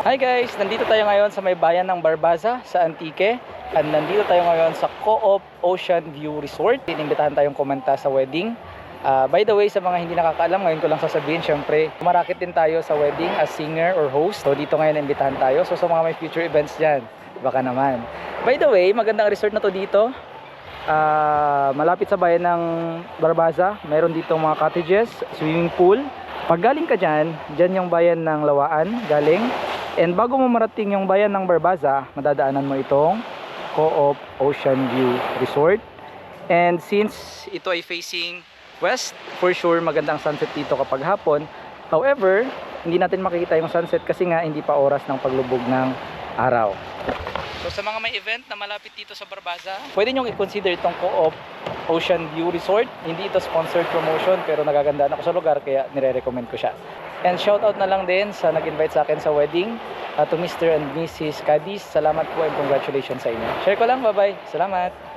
Hi guys! Nandito tayo ngayon sa may bayan ng Barbaza sa Antique. At nandito tayo ngayon sa Co-op Ocean View Resort. Inimbitahan tayong kumanta sa wedding. Ah, by the way, sa mga hindi nakakaalam, ngayon ko lang sasabihin, syempre, marakit din tayo sa wedding as singer or host. So dito ngayon imbitahan tayo. So sa mga may future events dyan, baka naman. By the way, magandang resort na to dito. Ah, malapit sa bayan ng Barbaza. Meron dito mga cottages, swimming pool. Pag galing ka dyan, dyan yung bayan ng Lawaan, galing. And bago mo marating yung bayan ng Barbaza, madadaanan mo itong Co-op Ocean View Resort. And since ito ay facing west, for sure magandang sunset dito kapag hapon. However, hindi natin makikita yung sunset kasi nga hindi pa oras ng paglubog ng araw. So sa mga may event na malapit dito sa Barbaza, pwede nyo i-consider itong Co-op Ocean View Resort. Hindi ito sponsored promotion pero nagagandaan ako sa lugar kaya nire-recommend ko siya. And shoutout na lang din sa nag-invite sa akin sa wedding uh, to Mr. and Mrs. Cadiz. Salamat po and congratulations sa inyo. Share ko lang, bye-bye. Salamat.